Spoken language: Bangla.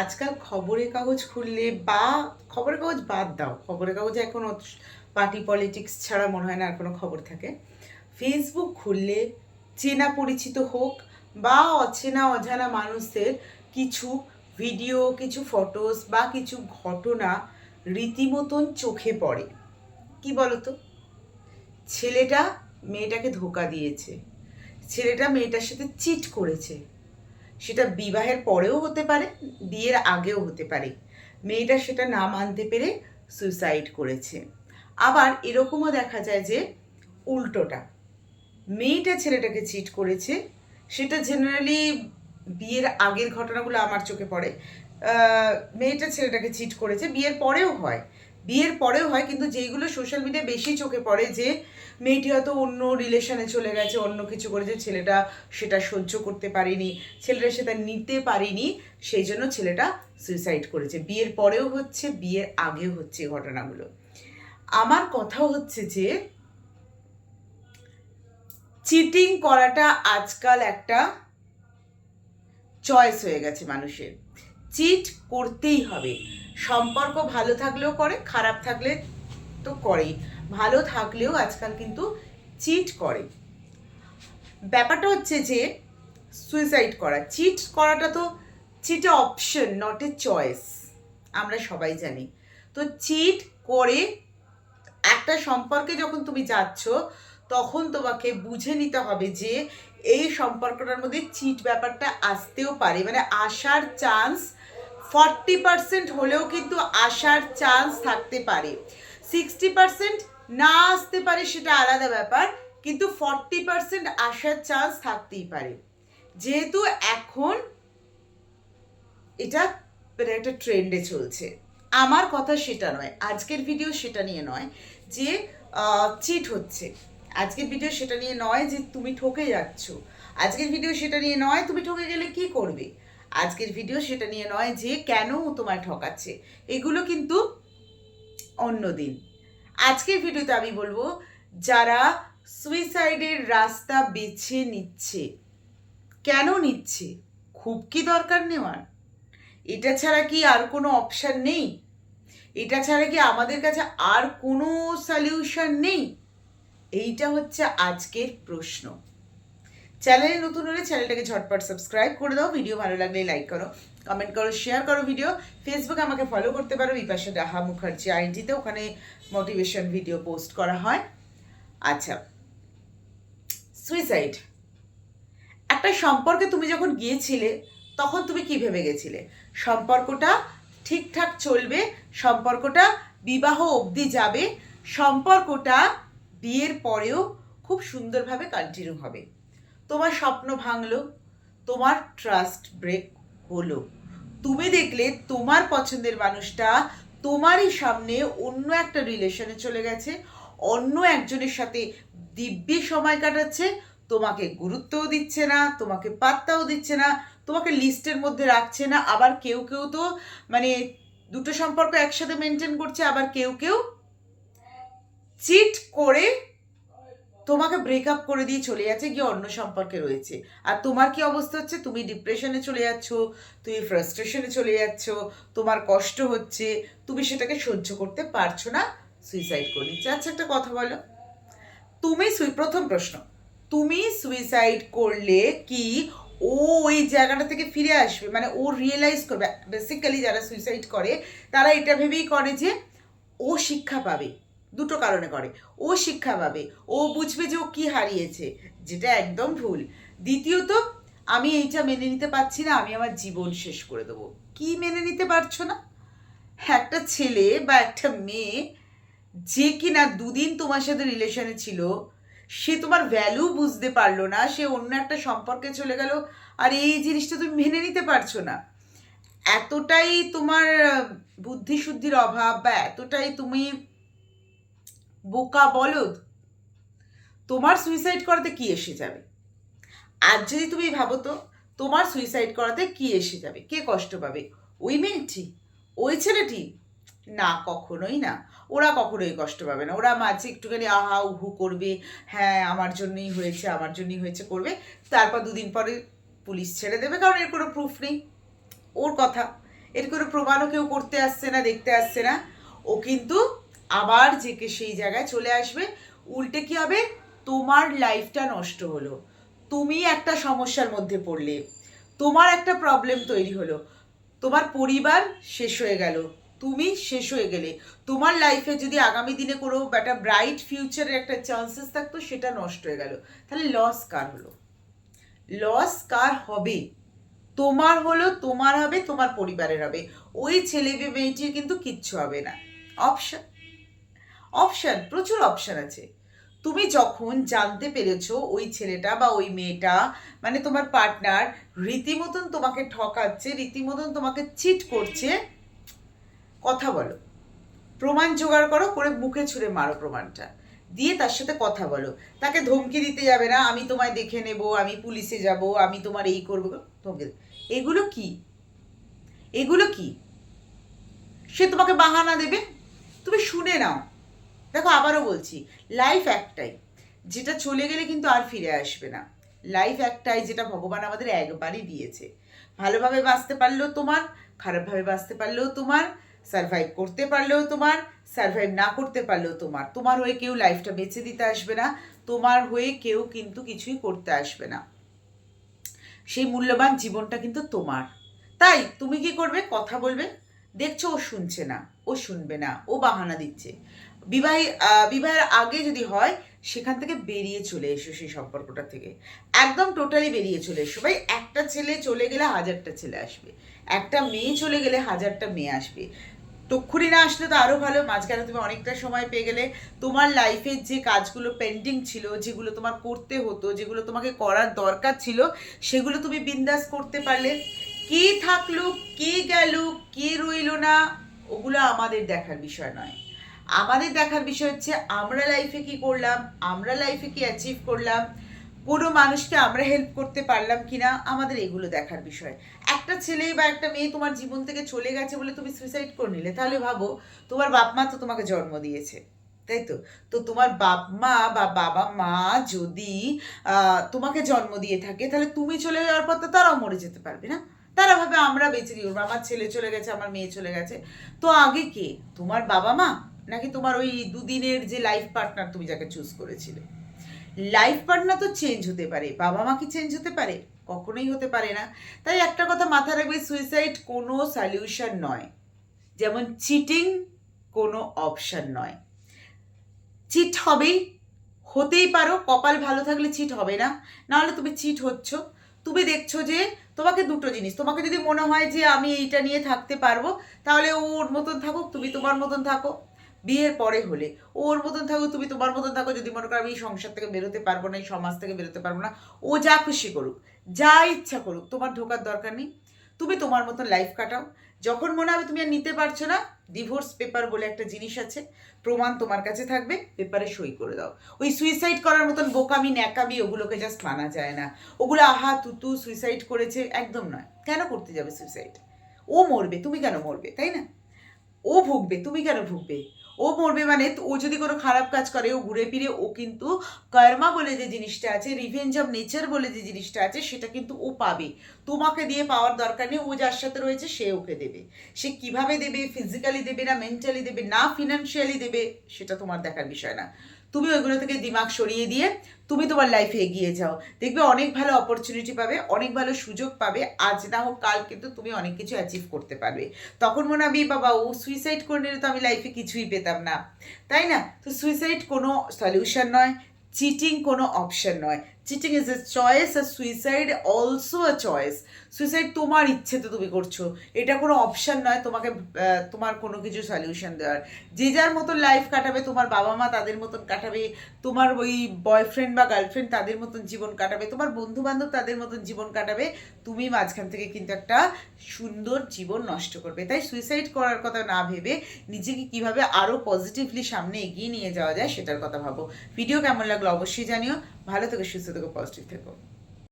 আজকাল খবরের কাগজ খুললে বা, খবরের কাগজ বাদ দাও। খবরের কাগজে এখন পার্টি পলিটিক্স ছাড়া মনে হয় না আর কোনো খবর থাকে। ফেসবুক খুললে চেনা পরিচিত হোক বা অচেনা অজানা মানুষদের কিছু ভিডিও কিছু ফটোস বা কিছু ঘটনা রীতিমতন চোখে পড়ে। কি বলতো? ছেলেটা মেয়েটাকে ধোকা দিয়েছে। ছেলেটা মেয়েটার সাথে চিট করেছে। সেটা বিবাহের পরেও হতে পারে, বিয়ের আগেও হতে পারে। মেয়েটা সেটা না মানতে পেরে সুইসাইড করেছে। আবার এরকমও দেখা যায় যে উল্টোটা, মেয়েটা ছেলেটাকে চিট করেছে, সেটা জেনারেলি বিয়ের আগের ঘটনাগুলো আমার চোখে পড়ে। মেয়েটা ছেলেটাকে চিট করেছে, বিয়ের পরেও হয়। বিয়ের পরেও হয়, কিন্তু যেইগুলো সোশ্যাল মিডিয়ায় বেশি চোখে পড়ে যে মেয়েটি হয়তো অন্য রিলেশনে চলে গেছে, অন্য কিছু করেছে ছেলেটা সেটা সহ্য করতে পারেনি ছেলেটা সেটা নিতে পারেনি, সেই জন্য ছেলেটা সুইসাইড করেছে। বিয়ের পরেও হচ্ছে, বিয়ের আগেও হচ্ছে ঘটনাগুলো। আমার কথা হচ্ছে যে চিটিং করাটা আজকাল একটা চয়েস হয়ে গেছে মানুষের। চিট করতেই হবে। সম্পর্ক ভালো থাকলেও করে, খারাপ থাকলে তো করেই। ভালো থাকলেও আজকাল কিন্তু চিট করে। ব্যাপারটা হচ্ছে যে সুইসাইড করা। চিট করাটা তো cheat option not a choice আমরা সবাই জানি। তো চিট করে একটা সম্পর্কে যখন তুমি যাচ্ছ, তখন তোমাকে বুঝে নিতে হবে যে, এই সম্পর্কটার মধ্যে চিট ব্যাপারটা আসতেও পারে। মানে আসার চান্স ফর্টি পার্সেন্ট হলেও কিন্তু আসার চান্স থাকতে পারে। সিক্সটি পার্সেন্ট না আসতে পারে সেটা আলাদা ব্যাপার, কিন্তু ফর্টি পার্সেন্ট আসার চান্স থাকতেই পারে। যেহেতু এখন এটা মানে একটা ট্রেন্ডে চলছে। আমার কথা সেটা নয়, আজকের ভিডিও সেটা নিয়ে নয় যে চিট হচ্ছে। আজকের ভিডিও সেটা নিয়ে নয় যে, তুমি ঠকে যাচ্ছ। আজকের ভিডিও সেটা নিয়ে নয়, তুমি ঠকে গেলে কি করবে? আজকের ভিডিও সেটা নিয়ে নয় যে কেন তোমায় ঠকাচ্ছে। এগুলো কিন্তু অন্য দিন। আজকের ভিডিওতে আমি বলব, যারা সুইসাইডের রাস্তা বেছে নিচ্ছে, কেন নিচ্ছে? খুব কি দরকার নেওয়ার? এটা ছাড়া কি আর কোনো অপশান নেই? এটা ছাড়া কি আমাদের কাছে আর কোনো সলিউশন নেই? এইটা হচ্ছে আজকের প্রশ্ন। চ্যানেলে নতুন হলে চ্যানেলটাকে ঝটপট সাবস্ক্রাইব করে দাও ভিডিও ভালো লাগলে লাইক করো কমেন্ট করো শেয়ার করো ভিডিও ফেসবুকে আমাকে ফলো করতে পারো বিপাশা ডাহা মুখার্জি আইডিতে ওখানে মোটিভেশন ভিডিও পোস্ট করা হয়। আচ্ছা সুইসাইড একটা সম্পর্কে তুমি যখন গিয়েছিলে, তখন তুমি কি ভেবে গেছিলে? সম্পর্কটা ঠিকঠাক চলবে, সম্পর্কটা বিবাহ অবধি যাবে, সম্পর্কটা বিয়ের পরেও খুব সুন্দরভাবে কন্টিনিউ হবে। তোমার স্বপ্ন ভাঙলো, তোমার ট্রাস্ট ব্রেক হলো। তুমি দেখলে তোমার পছন্দের মানুষটা তোমারই সামনে অন্য একটা রিলেশনে চলে গেছে, অন্য একজনের সাথে দিব্যি সময় কাটাচ্ছে, তোমাকে গুরুত্বও দিচ্ছে না, তোমাকে পাত্তাও দিচ্ছে না, তোমাকে লিস্টের মধ্যে রাখছে না, আবার কেউ কেউ তো মানে দুটো সম্পর্ক একসাথে মেনটেন করছে, আবার কেউ কেউ চিট করে তোমাকে ব্রেকআপ করে দিয়ে চলে যাচ্ছে, গিয়ে অন্য সম্পর্কে রয়েছে। আর তোমার কি অবস্থা হচ্ছে? তুমি ডিপ্রেশনে চলে যাচ্ছ, তুমি ফ্রাস্ট্রেশনে চলে যাচ্ছ, তোমার কষ্ট হচ্ছে, তুমি সেটাকে সহ্য করতে পারছ না সুইসাইড করে নিচ্ছে। আচ্ছা একটা কথা বলো। তুমি সুই প্রথম প্রশ্ন। তুমি সুইসাইড করলে কি ও ওই জায়গাটা থেকে ফিরে আসবে? মানে ও রিয়েলাইজ করবে। বেসিক্যালি যারা সুইসাইড করে, তারা এটা ভেবেই করে যে ও শিক্ষা পাবে। দুটো কারণে করে। ও শিক্ষা পাবে, ও বুঝবে যে ও কী হারিয়েছে, যেটা একদম ভুল। দ্বিতীয়ত, আমি এইটা মেনে নিতে পারছি না, আমি আমার জীবন শেষ করে দেবো। কি মেনে নিতে পারছ না? একটা ছেলে বা একটা মেয়ে, যে কিনা দুদিন তোমার সাথে রিলেশনে ছিল, সে তোমার ভ্যালু বুঝতে পারল না, সে অন্য একটা সম্পর্কে চলে গেল, আর এই জিনিসটা তুমি মেনে নিতে পারছ না। এতটাই তোমার বুদ্ধি শুদ্ধির অভাব বা এতটাই তুমি বোকা বলদ। তোমার সুইসাইড করাতে কি এসে যাবে? আর যদি তুমি ভাবো তো, তোমার সুইসাইড করাতে কি এসে যাবে? কে কষ্ট পাবে? ওই মেয়েটি? ওই ছেলেটি? না, কখনোই না। ওরা কখনোই কষ্ট পাবে না। ওরা মাঝে একটুখানি আহা, উহু করবে হ্যাঁ আমার জন্যই হয়েছে, আমার জন্যই হয়েছে করবে। তারপর দুদিন পরে পুলিশ ছেড়ে দেবে, কারণ এর কোনো প্রুফ নেই। ওর কথা। এর কোনো প্রমাণও কেউ করতে আসছে না, দেখতে আসছে না। ও কিন্তু আবার জেকে সেই জায়গায় চলে আসবে। উল্টে কি হবে? তোমার লাইফটা নষ্ট হলো। তুমি একটা সমস্যার মধ্যে পড়লে। তোমার একটা প্রবলেম তৈরি হলো। তোমার পরিবার শেষ হয়ে গেল। তুমি শেষ হয়ে গেলে। তোমার লাইফে যদি আগামী দিনে কোনো একটা ব্রাইট ফিউচারের একটা চান্সেস থাকতো, সেটা নষ্ট হয়ে গেল। তাহলে লস কার হলো? লস কার হবে? তোমার হলো, তোমার হবে, তোমার পরিবারের হবে। ওই ছেলে মেয়েটির কিন্তু কিচ্ছু হবে না। অপশন অপশন প্রচুর অপশান আছে। তুমি যখন জানতে পেরেছ ওই ছেলেটা বা ওই মেয়েটা মানে তোমার পার্টনার রীতিমতন তোমাকে ঠকাচ্ছে, রীতিমতন তোমাকে চিট করছে, কথা বলো। প্রমাণ জোগাড় করো, করে মুখে ছুঁড়ে মারো প্রমাণটা। দিয়ে তার সাথে কথা বলো। তাকে ধমকি দিতে যাবে না, আমি তোমায় দেখে নেব, আমি পুলিশে যাব, আমি তোমার এই করব, ধমকি এগুলো কি? এগুলো কি? সে তোমাকে বাহানা দেবে? তুমি শুনে নাও। দেখো আবারও বলছি লাইফ একটাই যেটা চলে গেলে কিন্তু আর ফিরে আসবে না। লাইফ একটাই যেটা ভগবান আমাদের একবারই দিয়েছে। ভালোভাবে বাঁচতে পারলেও তোমার, খারাপভাবে বাঁচতে পারলেও তোমার সার্ভাইভ করতে পারলেও তোমার সার্ভাইভ না করতে পারলেও তোমার। তোমার হয়ে কেউ লাইফটা বেছে দিতে আসবে না, তোমার হয়ে কেউ কিন্তু কিছুই করতে আসবে না। সেই মূল্যবান জীবনটা কিন্তু তোমার। তাই তুমি কি করবে? কথা বলবে। দেখছ ও শুনছে না, ও শুনবে না, ও বাহানা দিচ্ছে। বিবাহী বিবাহের আগে যদি হয়, সেখান থেকে বেরিয়ে চলে এসো সেই সম্পর্কটা থেকে। একদম টোটালি বেরিয়ে চলে এসো। ভাই, একটা ছেলে চলে গেলে হাজারটা ছেলে আসবে। একটা মেয়ে চলে গেলে হাজারটা মেয়ে আসবে। তক্ষুনি না আসলে তো আরও ভালো। মাঝখানে তুমি অনেকটা সময় পেয়ে গেলে তোমার লাইফের যে কাজগুলো পেন্ডিং ছিল, যেগুলো তোমার করতে হতো, যেগুলো তোমাকে করার দরকার ছিল, সেগুলো তুমি বিন্দাস করতে পারলে। কে থাকল, কে গেল, কে রইল না, ওগুলো আমাদের দেখার বিষয় নয়। আমাদের দেখার বিষয় হচ্ছে, আমরা লাইফে কি করলাম? আমরা লাইফে কি অ্যাচিভ করলাম? কোনো মানুষকে আমরা হেল্প করতে পারলাম কিনা? আমাদের এগুলো দেখার বিষয়। একটা ছেলে বা একটা মেয়ে তোমার জীবন থেকে চলে গেছে বলে তুমি সুইসাইড করে নিলে, তাহলে ভাবো, তোমার বাপ মা তো তোমাকে জন্ম দিয়েছে, তাই তো? তো তোমার বাপ মা বা বাবা মা যদি তোমাকে জন্ম দিয়ে থাকে, তাহলে তুমি চলে যাওয়ার পর তো তারাও মরে যেতে পারবে না? তারা ভাবে, আমরা বেঁচে কি আমার ছেলে চলে গেছে, আমার মেয়ে চলে গেছে। তো আগে কে? তোমার বাবা মা? নাকি তোমার ওই দুদিনের যে লাইফ পার্টনার তুমি যাকে চুজ করেছিলে? লাইফ পার্টনার তো চেঞ্জ হতে পারে, বাবা মা কি চেঞ্জ হতে পারে? কখনোই হতে পারে না। তাই একটা কথা মাথায় রাখবে সুইসাইড কোনো সলিউশন নয়। যেমন চিটিং কোনো অপশন নয়। চিট হবেই, হতেই পারো, কপাল ভালো থাকলে চিট হবে না। নাহলে তুমি চিট হচ্ছ। তুমি দেখছ যে তোমাকে দুটো জিনিস, তোমাকে যদি মনে হয় যে আমি এইটা নিয়ে থাকতে পারব, তাহলে ওর মতন থাকুক, তুমি তোমার মতন থাকো। বিয়ের পরে হলে। ওর মতন থাকো, তুমি তোমার মতন থাকো, যদি মনে করো আমি এই সংসার থেকে বেরোতে পারব না, এই সমাজ থেকে বেরোতে পারব না, ও যা খুশি করুক, যা ইচ্ছা করুক, তোমার ঢোকার দরকার নেই। তুমি তোমার মতন লাইফ কাটাও। যখন মনে হবে তুমি আর নিতে পারছ না ডিভোর্স পেপার বলে একটা জিনিস আছে, প্রমাণ তোমার কাছে থাকবে পেপারে সই করে দাও। ওই সুইসাইড করার মতন বোকামি, ন্যাকামি, ওগুলোকে জাস্ট মানা যায় না। ওগুলো, আহা, তুতু সুইসাইড করেছে, একদম নয়। কেন করতে যাবে সুইসাইড ও মরবে, তুমি কেন মরবে, তাই না? ও ভুগবে, তুমি কেন ভুগবে? ও মরবে মানে ও যদি কোনো খারাপ কাজ করে, ও ঘুরে ফিরে, ও কিন্তু কর্মা বলে যে জিনিসটা আছে রিভেঞ্জ অফ নেচার বলে যে জিনিসটা আছে, সেটা কিন্তু ও পাবে। তোমাকে দিয়ে পাওয়ার দরকার নেই, ও যার সাথে রয়েছে, সে ওকে দেবে। সে কীভাবে দেবে ফিজিক্যালি দেবে না মেন্টালি দেবে না ফিনান্সিয়ালি দেবে, সেটা তোমার দেখার বিষয় না। তুমি ওইগুলো থেকে দিমাগ সরিয়ে দিয়ে তুমি তোমার লাইফে এগিয়ে যাও। দেখবে অনেক ভালো অপরচুনিটি পাবে, অনেক ভালো সুযোগ পাবে, আজ না হোক কাল কিন্তু তুমি অনেক কিছু অ্যাচিভ করতে পারবে। তখন মনে হবে বাবা, ও সুইসাইড করে নিলে তো আমি লাইফে কিছুই পেতাম না। তাই না? তো সুইসাইড কোনো সলিউশন নয় চিটিং কোনো অপশন নয়। Cheating is a choice R suicide also a choice suicide তোমার ইচ্ছে তো তুমি করছ। এটা কোনো অপশান নয়, তোমাকে তোমার কোনো কিছু সলিউশন দেওয়ার। যে যার মতন লাইফ কাটাবে, তোমার বাবা মা তাদের মতন কাটাবে, তোমার ওই বয়ফ্রেন্ড বা গার্লফ্রেন্ড তাদের মতন জীবন কাটাবে, তোমার বন্ধু বান্ধব তাদের মতন জীবন কাটাবে, তুমি মাঝখান থেকে কিন্তু একটা সুন্দর জীবন নষ্ট করবে। তাই সুইসাইড করার কথা না ভেবে নিজেকে কীভাবে আরও পজিটিভলি সামনে এগিয়ে নিয়ে যাওয়া যায় সেটার কথা ভাবো। ভিডিও কেমন লাগল অবশ্যই জানিও। ভালো থেকো সুস্থ থেকো পজিটিভ থেকো।